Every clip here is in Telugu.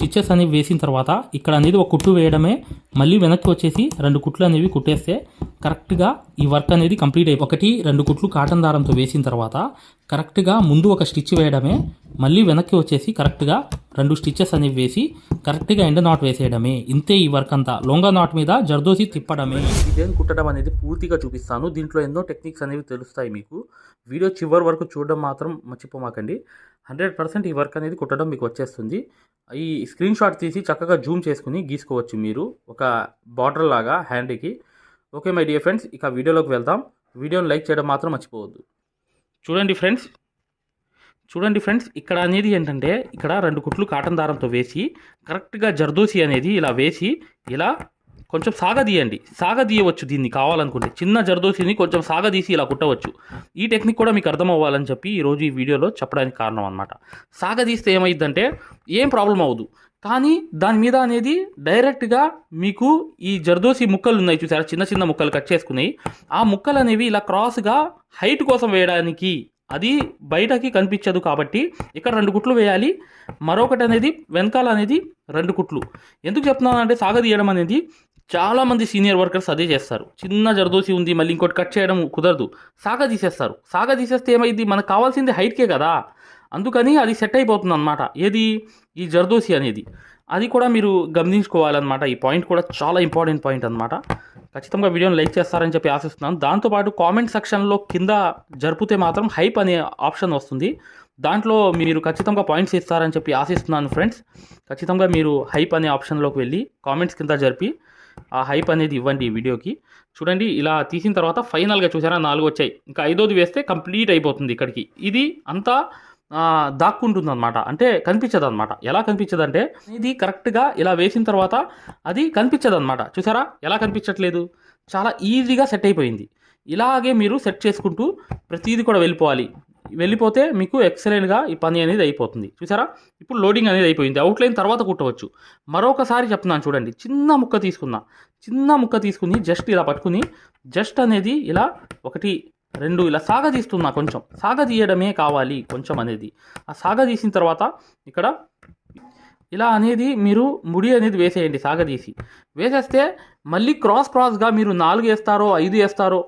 స్టిచ్చెస్ అనేవి వేసిన తర్వాత ఇక్కడ అనేది ఒక కుట్టు వేయడమే. మళ్ళీ వెనక్కి వచ్చేసి రెండు కుట్లు అనేవి కుట్టేస్తే కరెక్ట్గా ఈ వర్క్ అనేది కంప్లీట్ అయిపోయి ఒకటి రెండు కుట్లు కాటన్ దారంతో వేసిన తర్వాత కరెక్ట్గా ముందు ఒక స్టిచ్ వేయడమే. మళ్ళీ వెనక్కి వచ్చేసి కరెక్ట్గా రెండు స్టిచ్చెస్ అనేవి వేసి కరెక్ట్గా ఎండ నాట్ వేసేయడమే. ఇంతే ఈ వర్క్ అంతా. లొంగా నాట్ మీద జర్దోసి తిప్పడమే. డిజైన్ కుట్టడం అనేది పూర్తిగా చూపిస్తాను. దీంట్లో ఎన్నో టెక్నిక్స్ అనేవి తెలుస్తాయి మీకు. వీడియో చివరి వరకు చూడడం మాత్రం మర్చిపోమాకండి. హండ్రెడ్ పర్సెంట్ ఈ వర్క్ అనేది కుట్టడం మీకు వచ్చేస్తుంది. ఈ స్క్రీన్ షాట్ తీసి చక్కగా జూమ్ చేసుకుని గీసుకోవచ్చు మీరు ఒక బార్డర్ లాగా హ్యాండ్కి ఓకే మై డియర్ ఫ్రెండ్స్ ఇక వీడియోలోకి వెళ్దాం. వీడియోని లైక్ చేయడం మాత్రం మర్చిపోవద్దు. చూడండి ఫ్రెండ్స్. చూడండి ఫ్రెండ్స్ ఇక్కడ అనేది ఏంటంటే ఇక్కడ రెండు కుట్లు కాటన్ దారంతో వేసి కరెక్ట్గా జర్దోసి అనేది ఇలా వేసి ఇలా కొంచెం సాగదీయండి. సాగదీయవచ్చు దీన్ని కావాలనుకుంటే. చిన్న జరదోసిని కొంచెం సాగదీసి ఇలా కుట్టవచ్చు. ఈ టెక్నిక్ కూడా మీకు అర్థం అవ్వాలని చెప్పి ఈరోజు ఈ వీడియోలో చెప్పడానికి కారణం అనమాట సాగదీస్తే ఏమైందంటే ఏం ప్రాబ్లం అవ్వదు. కానీ దాని మీద అనేది డైరెక్ట్గా మీకు ఈ జర్దోసి ముక్కలు ఉన్నాయి చూసారా? చిన్న చిన్న ముక్కలు కట్ చేసుకున్నాయి ఆ ముక్కలు అనేవి ఇలా క్రాస్గా హైట్ కోసం వేయడానికి అది బయటకి కనిపించదు కాబట్టి ఇక్కడ రెండు కుట్లు వేయాలి. మరొకటి అనేది వెనకాల అనేది రెండు కుట్లు. ఎందుకు చెప్తున్నాను అంటే సాగదీయడం అనేది చాలామంది సీనియర్ వర్కర్స్ అదే చేస్తారు. చిన్న జరదోసి ఉంది మళ్ళీ ఇంకోటి కట్ చేయడం కుదరదు. సాగ తీసేస్తారు. సాగ తీసేస్తే ఏమైంది మనకు కావాల్సింది హైట్కే కదా. అందుకని అది సెట్ అయిపోతుంది అనమాట ఏది? ఈ జర్దోసి అనేది. అది కూడా మీరు గమనించుకోవాలన్నమాట. ఈ పాయింట్ కూడా చాలా ఇంపార్టెంట్ పాయింట్ అనమాట ఖచ్చితంగా వీడియోని లైక్ చేస్తారని చెప్పి ఆశిస్తున్నాను. దాంతోపాటు కామెంట్ సెక్షన్లో కింద జరిపితే మాత్రం హైప్ అనే ఆప్షన్ వస్తుంది. దాంట్లో మీరు ఖచ్చితంగా పాయింట్స్ ఇస్తారని చెప్పి ఆశిస్తున్నాను ఫ్రెండ్స్ ఖచ్చితంగా మీరు హైప్ అనే ఆప్షన్లోకి వెళ్ళి కామెంట్స్ కింద జరిపి ఆ హైప్ అనేది ఇవ్వండి ఈ వీడియోకి. చూడండి ఇలా తీసిన తర్వాత ఫైనల్గా చూసారా? నాలుగు వచ్చాయి. ఇంకా ఐదోది వేస్తే కంప్లీట్ అయిపోతుంది ఇక్కడికి. ఇది అంతా దాక్కుంటుంది అనమాట అంటే కనిపించదు అనమాట ఎలా కనిపించదు అంటే ఇది కరెక్ట్గా ఇలా వేసిన తర్వాత అది కనిపించదు అనమాట చూసారా? ఎలా కనిపించట్లేదు? చాలా ఈజీగా సెట్ అయిపోయింది. ఇలాగే మీరు సెట్ చేసుకుంటూ ప్రతిదీ కూడా వెళ్ళిపోవాలి. వెళ్ళిపోతే మీకు ఎక్సలెంట్గా ఈ పని అనేది అయిపోతుంది. చూసారా? ఇప్పుడు లోడింగ్ అనేది అయిపోయింది. అవుట్లైన్ తర్వాత కుట్టవచ్చు. మరొకసారి చెప్తున్నాను చూడండి. చిన్న ముక్క తీసుకున్నా. చిన్న ముక్క తీసుకుని జస్ట్ ఇలా పట్టుకుని జస్ట్ అనేది ఇలా ఒకటి రెండు ఇలా సాగదీస్తున్నా కొంచెం. సాగదీయడమే కావాలి కొంచెం అనేది. ఆ సాగదీసిన తర్వాత ఇక్కడ ఇలా అనేది మీరు ముడి అనేది వేసేయండి సాగదీసి వేసేస్తే మళ్ళీ క్రాస్ క్రాస్గా మీరు నాలుగు వేస్తారో ఐదు వేస్తారో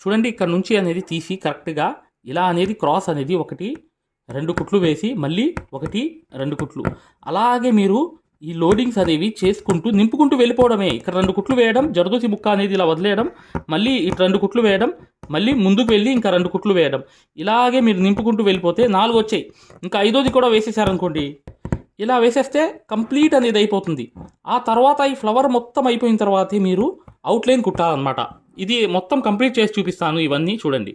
చూడండి ఇక్కడ నుంచి అనేది తీసి కరెక్ట్గా ఇలా అనేది క్రాస్ అనేది ఒకటి రెండు కుట్లు వేసి మళ్ళీ ఒకటి రెండు కుట్లు. అలాగే మీరు ఈ లోడింగ్స్ అనేవి చేసుకుంటూ నింపుకుంటూ వెళ్ళిపోవడమే. ఇక్కడ రెండు కుట్లు వేయడం జరదోసి ముక్క అనేది ఇలా వదిలేయడం మళ్ళీ ఇటు రెండు కుట్లు వేయడం మళ్ళీ ముందుకు వెళ్ళి ఇంకా రెండు కుట్లు వేయడం. ఇలాగే మీరు నింపుకుంటూ వెళ్ళిపోతే నాలుగు వచ్చాయి. ఇంకా ఐదోది కూడా వేసేసారనుకోండి. ఇలా వేసేస్తే కంప్లీట్ అనేది అయిపోతుంది. ఆ తర్వాత ఈ ఫ్లవర్ మొత్తం అయిపోయిన తర్వాతే మీరు అవుట్లైన్ కుట్టాలన్నమాట. ఇది మొత్తం కంప్లీట్ చేసి చూపిస్తాను ఇవన్నీ చూడండి.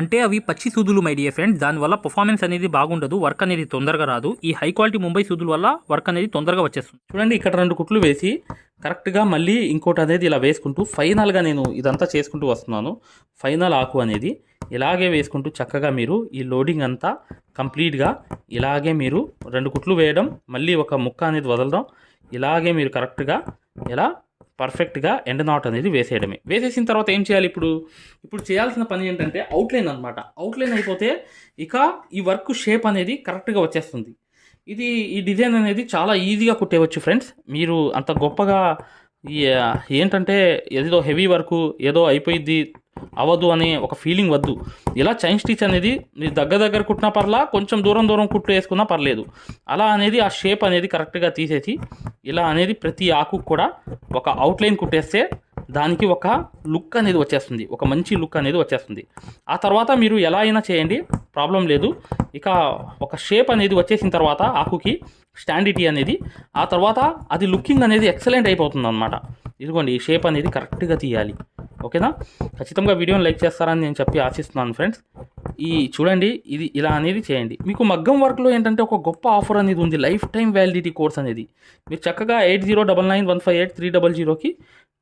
అంటే అవి పచ్చి సూదులు మై డియర్ ఫ్రెండ్స్ దానివల్ల పర్ఫార్మెన్స్ అనేది బాగుండదు వర్క్ అనేది తొందరగా రాదు. ఈ హై క్వాలిటీ ముంబై సూదుల వల్ల వర్క్ అనేది తొందరగా వచ్చేస్తుంది. చూడండి ఇక్కడ రెండు కుట్లు వేసి కరెక్ట్గా మళ్ళీ ఇంకోటి అనేది ఇలా వేసుకుంటూ ఫైనల్గా నేను ఇదంతా చేసుకుంటూ వస్తున్నాను. ఫైనల్ ఆకు అనేది ఇలాగే వేసుకుంటూ చక్కగా మీరు ఈ లోడింగ్ అంతా కంప్లీట్గా ఇలాగే మీరు రెండు కుట్లు వేయడం మళ్ళీ ఒక ముక్క అనేది వదలడం ఇలాగే మీరు కరెక్ట్గా ఇలా పర్ఫెక్ట్గా ఎండ్ నాట్ అనేది వేసేయడమే. వేసేసిన తర్వాత ఏం చేయాలి ఇప్పుడు? ఇప్పుడు చేయాల్సిన పని ఏంటంటే అవుట్లైన్ అనమాట అవుట్లైన్ అయిపోతే ఇక ఈ వర్క్ షేప్ అనేది కరెక్ట్గా వచ్చేస్తుంది. ఇది ఈ డిజైన్ అనేది చాలా ఈజీగా కుట్టేయవచ్చు ఫ్రెండ్స్ మీరు అంత గొప్పగా ఏంటంటే ఏదో హెవీ వర్క్ ఏదో అయిపోయిద్ది అవ్వదు అనే ఒక ఫీలింగ్ వద్దు. ఇలా చైన్ స్టిచ్ అనేది మీరు దగ్గర దగ్గర కుట్టినా పర్లా కొంచెం దూరం దూరం కుట్టు వేసుకున్నా పర్లేదు. అలా అనేది ఆ షేప్ అనేది కరెక్ట్గా తీసేసి ఇలా అనేది ప్రతి ఆకు కూడా ఒక అవుట్లైన్ కుట్టేస్తే దానికి ఒక లుక్ అనేది వచ్చేస్తుంది. ఒక మంచి లుక్ అనేది వచ్చేస్తుంది. ఆ తర్వాత మీరు ఎలా అయినా చేయండి ప్రాబ్లం లేదు. ఇక ఒక షేప్ అనేది వచ్చేసిన తర్వాత ఆకుకి స్టాండిటీ అనేది ఆ తర్వాత అది లుకింగ్ అనేది ఎక్సలెంట్ అయిపోతుంది అనమాట ఇదిగోండి ఈ షేప్ అనేది కరెక్ట్గా తీయాలి. ఓకేనా? ఖచ్చితంగా వీడియోని లైక్ చేస్తారని నేను చెప్పి ఆశిస్తున్నాను ఫ్రెండ్స్. ఈ చూడండి ఇది ఇలా అనేది చేయండి. మీకు మగ్గం వర్క్లో ఏంటంటే ఒక గొప్ప ఆఫర్ అనేది ఉంది. లైఫ్ టైం వ్యాలిడిటీ కోర్స్ అనేది. మీరు చక్కగా eight zero double nine one five eight three double జీరోకి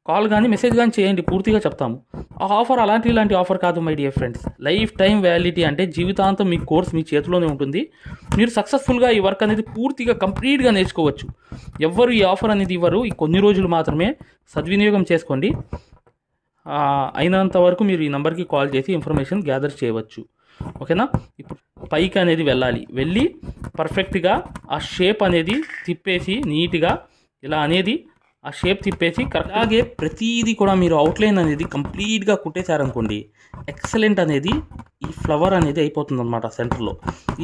కాల్ కానీ మెసేజ్ కానీ చేయండి పూర్తిగా చెప్తాము. ఆ ఆఫర్ అలాంటి ఇలాంటి ఆఫర్ కాదు my dear friends. Life time validity అంటే జీవితాంతం మీ కోర్స్ మీ చేతిలోనే ఉంటుంది. మీరు సక్సెస్ఫుల్గా ఈ వర్క్ అనేది పూర్తిగా కంప్లీట్గా నేర్చుకోవచ్చు. ఎవ్వరు ఈ ఆఫర్ అనేది ఇవ్వరు. ఈ కొన్ని రోజులు మాత్రమే సద్వినియోగం చేసుకోండి. అయినంత వరకు మీరు ఈ నెంబర్కి కాల్ చేసి ఇన్ఫర్మేషన్ గ్యాదర్ చేయవచ్చు. ఓకేనా? ఇప్పుడు పైకి అనేది వెళ్ళాలి. వెళ్ళి పర్ఫెక్ట్గా ఆ షేప్ అనేది తిప్పేసి నీట్గా ఇలా అనేది ఆ షేప్ తిప్పేసి కరెక్ట్ అలాగే ప్రతిదీ కూడా మీరు అవుట్లైన్ అనేది కంప్లీట్గా కుట్టేశారనుకోండి ఎక్సలెంట్ అనేది ఈ ఫ్లవర్ అనేది అయిపోతుంది అనమాట సెంటర్లో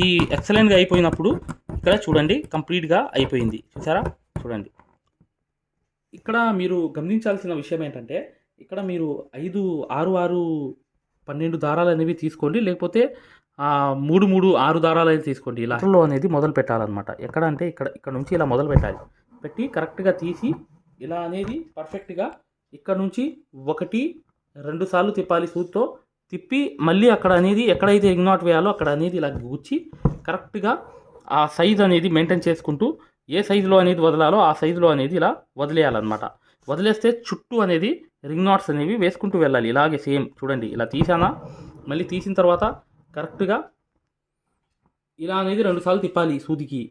ఈ ఎక్సలెంట్గా అయిపోయినప్పుడు ఇక్కడ చూడండి కంప్లీట్గా అయిపోయింది. చూసారా? చూడండి. ఇక్కడ మీరు గమనించాల్సిన విషయం ఏంటంటే ఇక్కడ మీరు ఐదు ఆరు ఆరు పన్నెండు దారాలు అనేవి తీసుకోండి లేకపోతే మూడు మూడు ఆరు దారాలు అనేది తీసుకోండి. ఇలా అనేది మొదలు పెట్టాలన్నమాట ఎక్కడ అంటే ఇక్కడ ఇక్కడ నుంచి ఇలా మొదలు పెట్టాలి పెట్టి కరెక్ట్గా తీసి ఇలా అనేది పర్ఫెక్ట్గా ఇక్కడ నుంచి ఒకటి రెండు సార్లు తిప్పాలి సూత్తో. తిప్పి మళ్ళీ అక్కడ అనేది ఎక్కడైతే ఇగ్నాట్ వేయాలో అక్కడ అనేది ఇలా గుచ్చి కరెక్ట్గా ఆ సైజ్ అనేది మెయింటైన్ చేసుకుంటూ ఏ సైజులో అనేది వదలాలో ఆ సైజులో అనేది ఇలా వదిలేయాలన్నమాట. వదిలేస్తే చుట్టూ అనేది రింగ్ నాట్స్ అనేవి వేసుకుంటూ వెళ్ళాలి. ఇలాగే సేమ్ చూడండి ఇలా తీసానా? మళ్ళీ తీసిన తర్వాత కరెక్ట్గా ఇలా అనేది రెండుసార్లు తిప్పాలి సూదికి.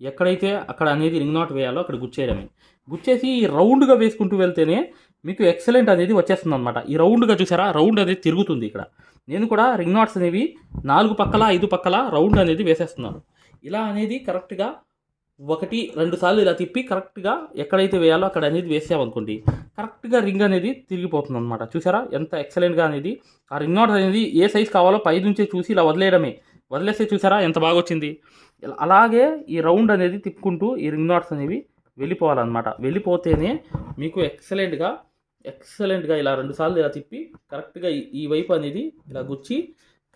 ఎక్కడైతే అక్కడ అనేది రింగ్ నాట్ వేయాలో అక్కడ గుచ్చేయడమే. గుచ్చేసి రౌండ్గా వేసుకుంటూ వెళ్తేనే మీకు ఎక్సలెంట్ అనేది వచ్చేస్తుంది అనమాట ఈ రౌండ్గా చూసారా? రౌండ్ అనేది తిరుగుతుంది ఇక్కడ. నేను కూడా రింగ్ నాట్స్ అనేవి నాలుగు పక్కల ఐదు పక్కల రౌండ్ అనేది వేసేస్తున్నాను. ఇలా అనేది కరెక్ట్గా ఒకటి రెండు సార్లు ఇలా తిప్పి కరెక్ట్గా ఎక్కడైతే వేయాలో అక్కడ అనేది వేసామనుకోండి కరెక్ట్గా రింగ్ అనేది తిరిగిపోతుంది అనమాట చూసారా? ఎంత ఎక్సలెంట్గా అనేది. ఆ రింగ్ నాట్ అనేది ఏ సైజ్ కావాలో పై నుంచే చూసి ఇలా వదిలేయడమే. వదిలేస్తే చూసారా? ఎంత బాగా వచ్చింది అలాగే ఈ రౌండ్ అనేది తిప్పుకుంటూ ఈ రింగ్ నాట్స్ అనేవి వెళ్ళిపోవాలన్నమాట. వెళ్ళిపోతేనే మీకు ఎక్సలెంట్గా ఎక్సలెంట్గా ఇలా రెండుసార్లు ఇలా తిప్పి కరెక్ట్గా ఈ- ఈ వైపు అనేది ఇలా గుచ్చి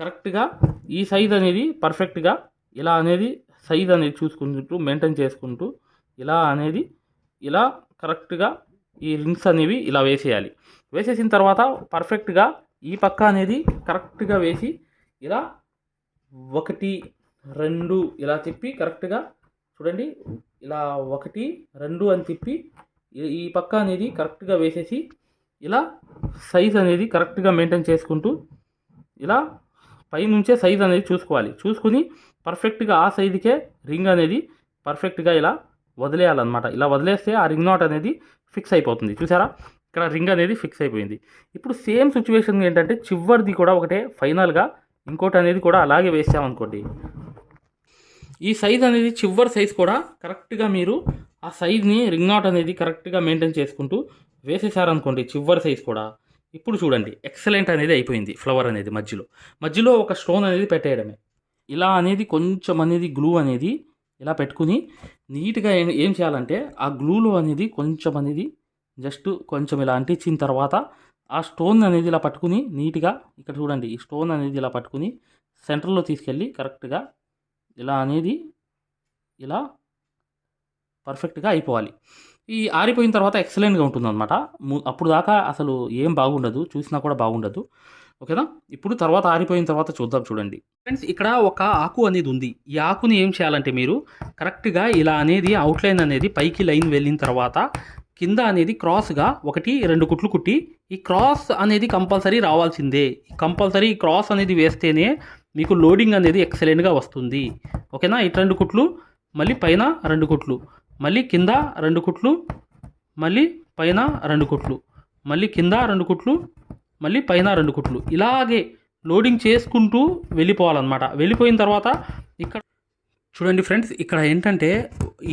కరెక్ట్గా ఈ సైజ్ అనేది పర్ఫెక్ట్గా ఇలా అనేది సైజ్ అనేది చూసుకుంటూ మెయింటైన్ చేసుకుంటూ ఇలా అనేది ఇలా కరెక్ట్గా ఈ రింగ్స్ అనేవి ఇలా వేసేయాలి. వేసేసిన తర్వాత పర్ఫెక్ట్గా ఈ పక్క అనేది కరెక్ట్గా వేసి ఇలా ఒకటి రెండు ఇలా తిప్పి కరెక్ట్గా చూడండి. ఇలా ఒకటి రెండు అని తిప్పి ఈ- పక్క అనేది కరెక్ట్గా వేసేసి ఇలా సైజ్ అనేది కరెక్ట్గా మెయింటైన్ చేసుకుంటూ ఇలా పైనుంచే సైజ్ అనేది చూసుకోవాలి. చూసుకుని పర్ఫెక్ట్గా ఆ సైజుకే రింగ్ అనేది పర్ఫెక్ట్గా ఇలా వదిలేయాలన్నమాట. ఇలా వదిలేస్తే ఆ రింగ్ నాట్ అనేది ఫిక్స్ అయిపోతుంది. చూసారా? ఇక్కడ రింగ్ అనేది ఫిక్స్ అయిపోయింది. ఇప్పుడు సేమ్ సిచ్యువేషన్ ఏంటంటే చివరిది కూడా ఒకటే ఫైనల్గా ఇంకోటి అనేది కూడా అలాగే వేసామనుకోండి. ఈ సైజ్ అనేది చివరి సైజ్ కూడా కరెక్ట్గా మీరు ఆ సైజ్ని రింగ్ నాట్ అనేది కరెక్ట్గా మెయింటైన్ చేసుకుంటూ వేసేసారనుకోండి చివరి సైజ్ కూడా. ఇప్పుడు చూడండి ఎక్సలెంట్ అనేది అయిపోయింది ఫ్లవర్ అనేది మధ్యలో. మధ్యలో ఒక స్టోన్ అనేది పెట్టేయడమే. ఇలా అనేది కొంచెం అనేది గ్లూ అనేది ఇలా పెట్టుకుని నీట్గా ఏం ఏం చేయాలంటే ఆ గ్లూలో అనేది కొంచెం అనేది జస్ట్ కొంచెం ఇలా అంటించిన తర్వాత ఆ స్టోన్ అనేది ఇలా పట్టుకుని నీట్గా ఇక్కడ చూడండి ఈ స్టోన్ అనేది ఇలా పట్టుకుని సెంటర్లో తీసుకెళ్ళి కరెక్ట్గా ఇలా అనేది ఇలా పర్ఫెక్ట్గా అయిపోవాలి. ఈ ఆరిపోయిన తర్వాత ఎక్సలెంట్గా ఉంటుందన్నమాట. అప్పుడు దాకా అసలు ఏం బాగుండదు. చూసినా కూడా బాగుండదు. ఓకేనా? ఇప్పుడు తర్వాత ఆరిపోయిన తర్వాత చూద్దాం చూడండి. ఫ్రెండ్స్ ఇక్కడ ఒక ఆకు అనేది ఉంది. ఈ ఆకుని ఏం చేయాలంటే మీరు కరెక్ట్గా ఇలా అనేది అవుట్లైన్ అనేది పైకి లైన్ వెళ్ళిన తర్వాత కింద అనేది క్రాస్గా ఒకటి రెండు కుట్లు కుట్టి ఈ క్రాస్ అనేది కంపల్సరీ రావాల్సిందే. కంపల్సరీ క్రాస్ అనేది వేస్తేనే మీకు లోడింగ్ అనేది ఎక్సలెంట్గా వస్తుంది. ఓకేనా? ఇటు రెండు కుట్లు మళ్ళీ పైన రెండు కుట్లు మళ్ళీ కింద రెండు కుట్లు మళ్ళీ పైన రెండు కుట్లు మళ్ళీ కింద రెండు కుట్లు మళ్ళీ పైన రెండు కుట్లు. ఇలాగే లోడింగ్ చేసుకుంటూ వెళ్ళిపోవాలన్నమాట. వెళ్ళిపోయిన తర్వాత ఇక్కడ చూడండి ఫ్రెండ్స్ ఇక్కడ ఏంటంటే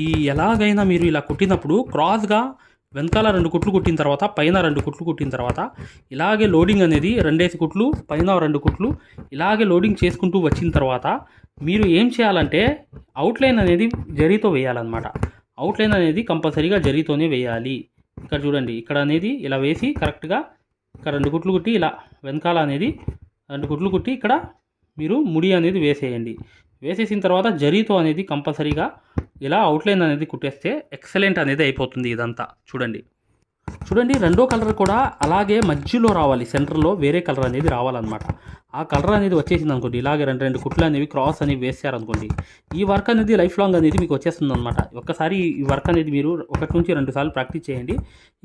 ఈ ఎలాగైనా మీరు ఇలా కుట్టినప్పుడు క్రాస్గా వెనకాల రెండు కుట్లు కుట్టిన తర్వాత పైన రెండు కుట్లు కుట్టిన తర్వాత ఇలాగే లోడింగ్ అనేది రెండేసి కుట్లు పైన రెండు కుట్లు ఇలాగే లోడింగ్ చేసుకుంటూ వచ్చిన తర్వాత మీరు ఏం చేయాలంటే అవుట్లైన్ అనేది జరీతో వేయాలన్నమాట. అవుట్లైన్ అనేది కంపల్సరీగా జరీతోనే వేయాలి. ఇక్కడ చూడండి ఇక్కడ అనేది ఇలా వేసి కరెక్ట్గా ఇక్కడ రెండు కుట్లు కుట్టి ఇలా వెనకాల అనేది రెండు కుట్లు కుట్టి ఇక్కడ మీరు ముడి అనేది వేసేయండి. వేసేసిన తర్వాత జరీతో అనేది కంపల్సరీగా ఇలా అవుట్లైన్ అనేది కుట్టేస్తే ఎక్సలెంట్ అనేది అయిపోతుంది ఇదంతా. చూడండి. చూడండి రెండో కలర్ కూడా అలాగే మధ్యలో రావాలి. సెంటర్లో వేరే కలర్ అనేది రావాలన్నమాట. ఆ కలర్ అనేది వచ్చేసింది అనుకోండి. ఇలాగే రెండు రెండు కుట్లు అనేవి క్రాస్ అనేవి వేసారనుకోండి. ఈ వర్క్ అనేది లైఫ్ లాంగ్ అనేది మీకు వచ్చేస్తుంది అనమాట ఒక్కసారి ఈ వర్క్ అనేది మీరు ఒకటి నుంచి రెండు సార్లు ప్రాక్టీస్ చేయండి.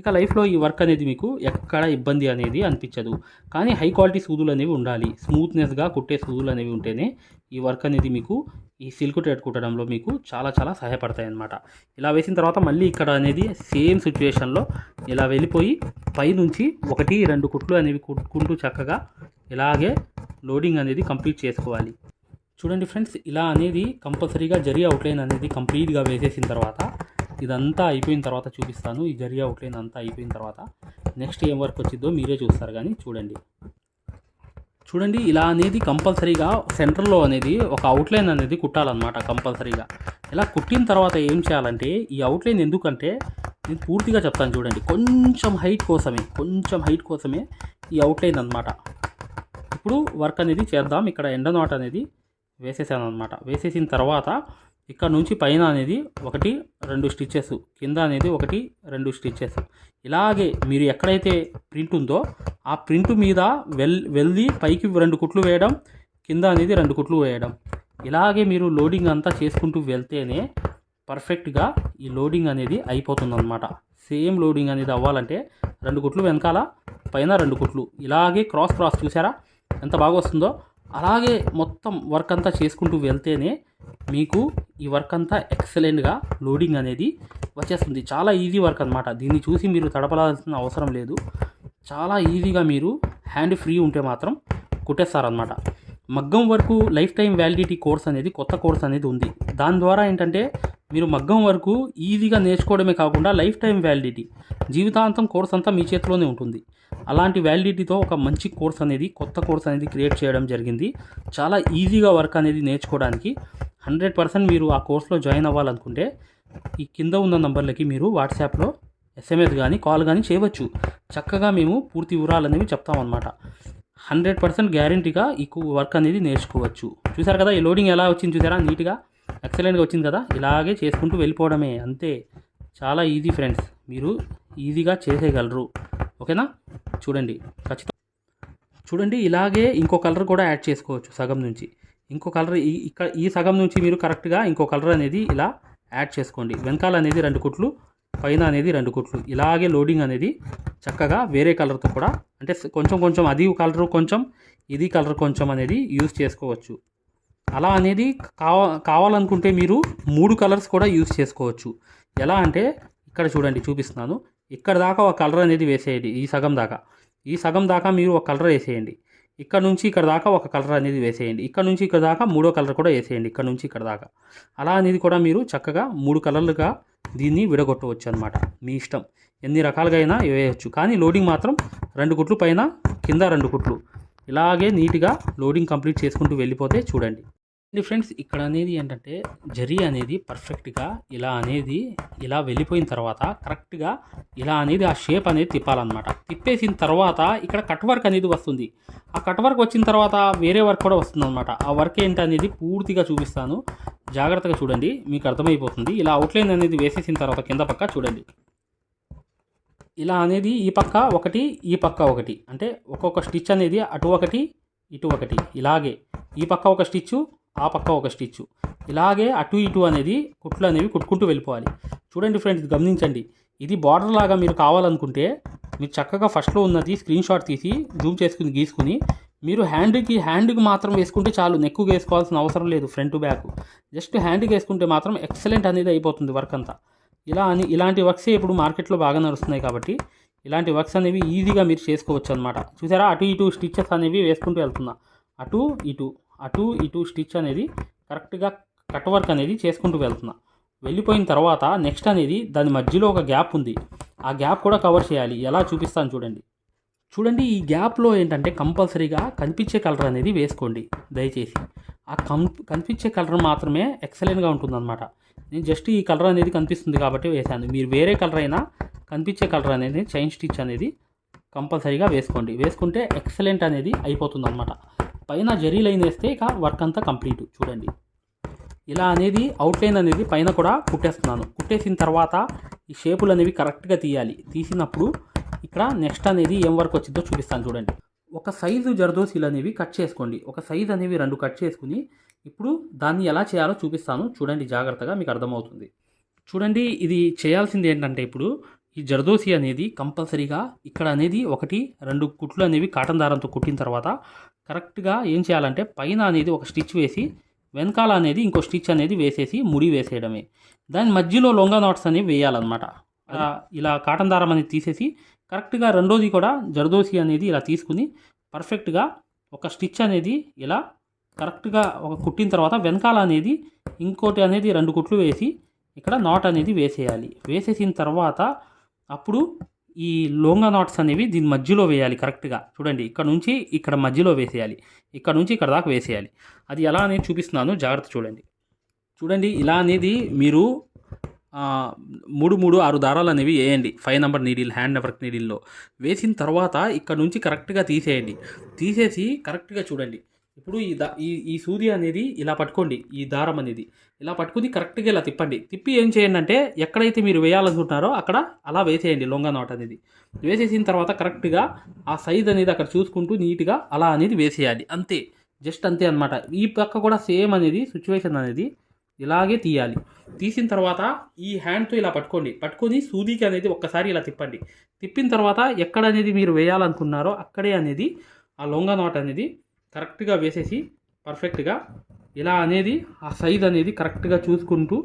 ఇక లైఫ్లో ఈ వర్క్ అనేది మీకు ఎక్కడ ఇబ్బంది అనేది అనిపించదు. కానీ హై క్వాలిటీ సూదులు అనేవి ఉండాలి. స్మూత్నెస్గా కుట్టే సూదులు అనేవి ఉంటేనే ఈ వర్క్ అనేది మీకు ఈ సిల్క్ థ్రెడ్ కుట్టడంలో మీకు చాలా చాలా సహాయపడతాయి అన్నమాట ఇలా వేసిన తర్వాత మళ్ళీ ఇక్కడ అనేది సేమ్ సిచ్యువేషన్లో ఇలా వెళ్ళిపోయి పైనుంచి ఒకటి రెండు కుట్లు అనేవి కుట్టుకుంటూ చక్కగా ఇలాగే లోడింగ్ అనేది కంప్లీట్ చేసుకోవాలి. చూడండి ఫ్రెండ్స్ ఇలా అనేది కంపల్సరీగా జరి అవుట్లైన్ అనేది కంప్లీట్గా వేసేసిన తర్వాత ఇదంతా అయిపోయిన తర్వాత చూపిస్తాను. ఈ జరి అవుట్లైన్ అంతా అయిపోయిన తర్వాత నెక్స్ట్ ఏం వర్క్ వచ్చిందో మీరే చూస్తారు కానీ చూడండి. చూడండి ఇలా అనేది కంపల్సరీగా సెంటర్లో అనేది ఒక అవుట్లైన్ అనేది కుట్టాలన్నమాట కంపల్సరీగా. ఇలా కుట్టిన తర్వాత ఏం చేయాలంటే ఈ అవుట్లైన్ ఎందుకంటే నేను పూర్తిగా చెప్తాను చూడండి. కొంచెం హైట్ కోసమే కొంచెం హైట్ కోసమే ఈ అవుట్లైన్ అన్నమాట. ఇప్పుడు వర్క్ అనేది చేద్దాం. ఇక్కడ ఎండ నాట్ అనేది వేసేసాను అనమాట వేసేసిన తర్వాత ఇక్కడ నుంచి పైన అనేది ఒకటి రెండు స్టిచ్చెస్. కింద అనేది ఒకటి రెండు స్టిచ్చెస్. ఇలాగే మీరు ఎక్కడైతే ప్రింట్ ఉందో ఆ ప్రింట్ మీద వెల్ వెళ్ళి పైకి రెండు కుట్లు వేయడం కింద అనేది రెండు కుట్లు వేయడం. ఇలాగే మీరు లోడింగ్ అంతా చేసుకుంటూ వెళ్తేనే పర్ఫెక్ట్గా ఈ లోడింగ్ అనేది అయిపోతుందన్నమాట. సేమ్ లోడింగ్ అనేది అవ్వాలంటే రెండు కుట్లు వెనకాల పైన రెండు కుట్లు. ఇలాగే క్రాస్ క్రాస్ చూసారా? ఎంత బాగా వస్తుందో? అలాగే మొత్తం వర్క్ అంతా చేసుకుంటూ వెళ్తేనే మీకు ఈ వర్క్ అంతా ఎక్సలెంట్గా లోడింగ్ అనేది వచ్చేస్తుంది. చాలా ఈజీ వర్క్ అనమాట దీన్ని చూసి మీరు తడపలాల్సిన అవసరం లేదు. చాలా ఈజీగా మీరు హ్యాండ్ ఫ్రీ ఉంటే మాత్రం కుట్టేస్తారనమాట మగ్గం వరకు లైఫ్ టైం వ్యాలిడిటీ కోర్స్ అనేది కొత్త కోర్స్ అనేది ఉంది. దాని ద్వారా ఏంటంటే మీరు మగ్గం వరకు ఈజీగా నేర్చుకోవడమే కాకుండా లైఫ్ టైం వ్యాలిడిటీ జీవితాంతం కోర్స్ అంతా మీ చేతిలోనే ఉంటుంది. అలాంటి వ్యాలిడిటీతో ఒక మంచి కోర్స్ అనేది కొత్త కోర్స్ అనేది క్రియేట్ చేయడం జరిగింది. చాలా ఈజీగా వర్క్ అనేది నేర్చుకోవడానికి హండ్రెడ్ పర్సెంట్ మీరు ఆ కోర్స్లో జాయిన్ అవ్వాలనుకుంటే ఈ కింద ఉన్న నంబర్లకి మీరు వాట్సాప్లో ఎస్ఎంఎస్ కానీ కాల్ కానీ చేయవచ్చు. చక్కగా మేము పూర్తి వివరాలు అనేవి చెప్తామన్నమాట. హండ్రెడ్ పర్సెంట్ గ్యారంటీగా ఈ వర్క్ అనేది నేర్చుకోవచ్చు. చూసారు కదా ఈ లోడింగ్ ఎలా వచ్చింది చూసారా? నీట్గా ఎక్సలెంట్గా వచ్చింది కదా? ఇలాగే చేసుకుంటూ వెళ్ళిపోవడమే. అంతే. చాలా ఈజీ ఫ్రెండ్స్. మీరు ఈజీగా చేసేయగలరు. ఓకేనా? చూడండి. ఖచ్చితంగా చూడండి ఇలాగే ఇంకో కలర్ కూడా యాడ్ చేసుకోవచ్చు సగం నుంచి. ఇంకో కలర్ ఈ ఇక్కడ ఈ సగం నుంచి మీరు కరెక్ట్గా ఇంకో కలర్ అనేది ఇలా యాడ్ చేసుకోండి. వెనకాల అనేది రెండు కుట్లు పైన అనేది రెండు కుట్లు. ఇలాగే లోడింగ్ అనేది చక్కగా వేరే కలర్తో కూడా అంటే కొంచెం కొంచెం అది కలర్ కొంచెం ఇది కలర్ కొంచెం అనేది యూజ్ చేసుకోవచ్చు. అలా అనేది కావ కావాలనుకుంటే మీరు మూడు కలర్స్ కూడా యూజ్ చేసుకోవచ్చు. ఎలా అంటే ఇక్కడ చూడండి చూపిస్తున్నాను. ఇక్కడ దాకా ఒక కలర్ అనేది వేసేయండి ఈ సగం దాకా. ఈ సగం దాకా మీరు ఒక కలర్ వేసేయండి. ఇక్కడ నుంచి ఇక్కడ దాకా ఒక కలర్ అనేది వేసేయండి. ఇక్కడ నుంచి ఇక్కడ దాకా మూడో కలర్ కూడా వేసేయండి. ఇక్కడ నుంచి ఇక్కడ దాకా. అలా అనేది కూడా మీరు చక్కగా మూడు కలర్లుగా దీన్ని విడగొట్టవచ్చు అనమాట మీ ఇష్టం. ఎన్ని రకాలుగా అయినా వేయవచ్చు. కానీ లోడింగ్ మాత్రం రెండు కుట్లు పైన కింద రెండు కుట్లు. ఇలాగే నీట్గా లోడింగ్ కంప్లీట్ చేసుకుంటూ వెళ్ళిపోతే చూడండి. అండి ఫ్రెండ్స్ ఇక్కడ అనేది ఏంటంటే జరీ అనేది పర్ఫెక్ట్గా ఇలా అనేది ఇలా వెళ్ళిపోయిన తర్వాత కరెక్ట్గా ఇలా అనేది ఆ షేప్ అనేది తిప్పాలన్నమాట. తిప్పేసిన తర్వాత ఇక్కడ కట్ వర్క్ అనేది వస్తుంది. ఆ కట్ వర్క్ వచ్చిన తర్వాత వేరే వర్క్ కూడా వస్తుంది అనమాట ఆ వర్క్ ఏంటి అనేది పూర్తిగా చూపిస్తాను. జాగ్రత్తగా చూడండి మీకు అర్థమైపోతుంది. ఇలా అవుట్లైన్ అనేది వేసేసిన తర్వాత కింద పక్క చూడండి. ఇలా అనేది ఈ పక్క ఒకటి ఈ పక్క ఒకటి. అంటే ఒక్కొక్క స్టిచ్ అనేది అటు ఒకటి ఇటు ఒకటి. ఇలాగే ఈ పక్క ఒక స్టిచ్చు ఆ పక్క ఒక స్టిచ్చు ఇలాగే అటు ఇటు అనేది కుట్లు అనేవి కుట్టుకుంటూ వెళ్ళిపోవాలి. చూడండి ఫ్రెండ్స్ గమనించండి. ఇది బార్డర్ లాగా మీరు కావాలనుకుంటే మీరు చక్కగా ఫస్ట్లో ఉన్నది స్క్రీన్ షాట్ తీసి జూమ్ చేసుకుని గీసుకుని మీరు హ్యాండ్కి హ్యాండ్కి మాత్రం వేసుకుంటే చాలు. నెక్కు వేసుకోవాల్సిన అవసరం లేదు ఫ్రంట్ బ్యాక్ జస్ట్ హ్యాండ్కి వేసుకుంటే మాత్రం ఎక్సలెంట్ అనేది అయిపోతుంది వర్క్ అంతా. ఇలా అని ఇలాంటి వర్క్సే ఇప్పుడు మార్కెట్లో బాగా నడుస్తున్నాయి కాబట్టి ఇలాంటి వర్క్స్ అనేవి ఈజీగా మీరు చేసుకోవచ్చు అనమాట చూసారా? అటు ఇటు స్టిచ్చెస్ అనేవి వేసుకుంటూ వెళ్తున్నా. అటు ఇటు. అటు ఇటు స్టిచ్ అనేది కరెక్ట్గా కట్ వర్క్ అనేది చేసుకుంటూ వెళ్తున్నా. వెళ్ళిపోయిన తర్వాత నెక్స్ట్ అనేది దాని మధ్యలో ఒక గ్యాప్ ఉంది. ఆ గ్యాప్ కూడా కవర్ చేయాలి. ఎలా చూపిస్తాను చూడండి. చూడండి ఈ గ్యాప్లో ఏంటంటే కంపల్సరీగా కనిపించే కలర్ అనేది వేసుకోండి. దయచేసి. ఆ కం కనిపించే కలర్ మాత్రమే ఎక్సలెంట్గా ఉంటుందన్నమాట. నేను జస్ట్ ఈ కలర్ అనేది కనిపిస్తుంది కాబట్టి వేశాను మీరు వేరే కలర్ అయినా కనిపించే కలర్ అనేది చైన్ స్టిచ్ అనేది కంపల్సరీగా వేసుకోండి. వేసుకుంటే ఎక్సలెంట్ అనేది అయిపోతుంది అనమాట పైన జరీ లైన్ వేస్తే ఇక వర్క్ అంతా కంప్లీట్ చూడండి. ఇలా అనేది అవుట్లైన్ అనేది పైన కూడా కుట్టేస్తున్నాను. కుట్టేసిన తర్వాత ఈ షేపులు అనేవి కరెక్ట్గా తీయాలి. తీసినప్పుడు ఇక్కడ నెక్స్ట్ అనేది ఏం వర్క్ వచ్చిందో చూపిస్తాను చూడండి. ఒక సైజు జర్దోసీలు అనేవి కట్ చేసుకోండి. ఒక సైజు అనేవి రెండు కట్ చేసుకుని ఇప్పుడు దాన్ని ఎలా చేయాలో చూపిస్తాను. చూడండి జాగ్రత్తగా మీకు అర్థమవుతుంది. చూడండి ఇది చేయాల్సింది ఏంటంటే ఇప్పుడు ఈ జర్దోసి అనేది కంపల్సరీగా ఇక్కడ అనేది ఒకటి రెండు కుట్లు అనేవి కాటన్ దారంతో కుట్టిన తర్వాత కరెక్ట్గా ఏం చేయాలంటే పైన అనేది ఒక స్టిచ్ వేసి వెనకాల అనేది ఇంకో స్టిచ్ అనేది వేసేసి ముడి వేసేయడమే. దాని మధ్యలో లొంగ నాట్స్ అనేవి వేయాలన్నమాట. అలా ఇలా కాటన్ దారం అనేది తీసేసి కరెక్ట్గా రెండోది కూడా జర్దోసి అనేది ఇలా తీసుకుని పర్ఫెక్ట్గా ఒక స్టిచ్ అనేది ఇలా కరెక్ట్గా ఒక కుట్టిన తర్వాత వెనకాల అనేది ఇంకోటి అనేది రెండు కుట్లు వేసి ఇక్కడ నాట్ అనేది వేసేయాలి. వేసేసిన తర్వాత అప్పుడు ఈ లోంగా నాట్స్ అనేవి దీని మధ్యలో వేయాలి కరెక్ట్గా. చూడండి ఇక్కడ నుంచి ఇక్కడ మధ్యలో వేసేయాలి. ఇక్కడ నుంచి ఇక్కడ దాకా వేసేయాలి. అది ఎలా అనేది చూపిస్తున్నాను. జాగ్రత్త చూడండి. చూడండి ఇలా అనేది మీరు మూడు మూడు ఆరు దారాలు అనేవి వేయండి. Five number needle hand number నీడిల్లో. వేసిన తర్వాత ఇక్కడ నుంచి కరెక్ట్గా తీసేయండి. తీసేసి కరెక్ట్గా చూడండి. ఇప్పుడు ఈ దా ఈ ఈ సూది అనేది ఇలా పట్టుకోండి ఈ దారం అనేది. ఇలా పట్టుకుని కరెక్ట్గా ఇలా తిప్పండి. తిప్పి ఏం చేయండి అంటే ఎక్కడైతే మీరు వేయాలనుకుంటున్నారో అక్కడ అలా వేసేయండి లొంగ నాట్ అనేది. వేసేసిన తర్వాత కరెక్ట్గా ఆ సైజ్ అనేది అక్కడ చూసుకుంటూ నీట్గా అలా అనేది వేసేయాలి. అంతే. జస్ట్ అంతే అనమాట ఈ పక్క కూడా సేమ్ అనేది సిచ్యువేషన్ అనేది ఇలాగే తీయాలి. తీసిన తర్వాత ఈ హ్యాండ్తో ఇలా పట్టుకోండి. పట్టుకొని సూదికి అనేది ఒక్కసారి ఇలా తిప్పండి. తిప్పిన తర్వాత ఎక్కడ అనేది మీరు వేయాలనుకున్నారో అక్కడే అనేది ఆ లొంగ నాట్ అనేది కరెక్ట్గా వేసేసి పర్ఫెక్ట్గా ఇలా అనేది ఆ సైజ్ అనేది కరెక్ట్గా చూసుకుంటూ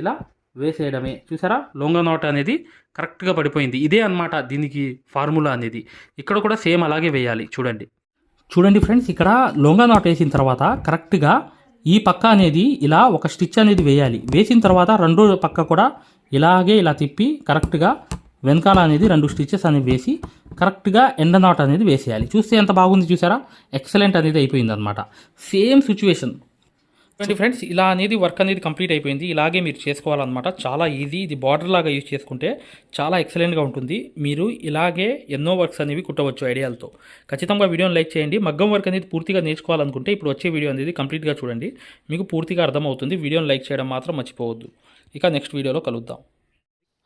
ఇలా వేసేయడమే. చూసారా? లొంగ నాట్ అనేది కరెక్ట్గా పడిపోయింది. ఇదే అన్నమాట దీనికి ఫార్ములా అనేది. ఇక్కడ కూడా సేమ్ అలాగే వేయాలి. చూడండి. చూడండి ఫ్రెండ్స్ ఇక్కడ లొంగ నాట్ వేసిన తర్వాత కరెక్ట్గా ఈ పక్క అనేది ఇలా ఒక స్టిచ్ అనేది వేయాలి. వేసిన తర్వాత రెండో పక్క కూడా ఇలాగే ఇలా తిప్పి కరెక్ట్గా వెనకాల అనేది రెండు స్టిచెస్ అనేవి వేసి కరెక్ట్గా ఎండ నాట్ అనేది వేసేయాలి. చూస్తే ఎంత బాగుంది చూసారా? ఎక్సలెంట్ అనేది అయిపోయింది అనమాట సేమ్ సిచ్యువేషన్. చూడండి ఫ్రెండ్స్ ఇలా అనేది వర్క్ అనేది కంప్లీట్ అయిపోయింది. ఇలాగే మీరు చేసుకోవాలన్నమాట. చాలా ఈజీ. ఇది బార్డర్ లాగా యూజ్ చేసుకుంటే చాలా ఎక్సలెంట్గా ఉంటుంది. మీరు ఇలాగే ఎన్నో వర్క్స్ అనేవి కుట్టవచ్చు ఐడియాలతో. ఖచ్చితంగా వీడియోని లైక్ చేయండి. మగ్గం వర్క్ అనేది పూర్తిగా నేర్చుకోవాలనుకుంటే ఇప్పుడు వచ్చే వీడియో అనేది కంప్లీట్గా చూడండి. మీకు పూర్తిగా అర్థమవుతుంది. వీడియోని లైక్ చేయడం మాత్రం మర్చిపోవద్దు. ఇక నెక్స్ట్ వీడియోలో కలుద్దాం.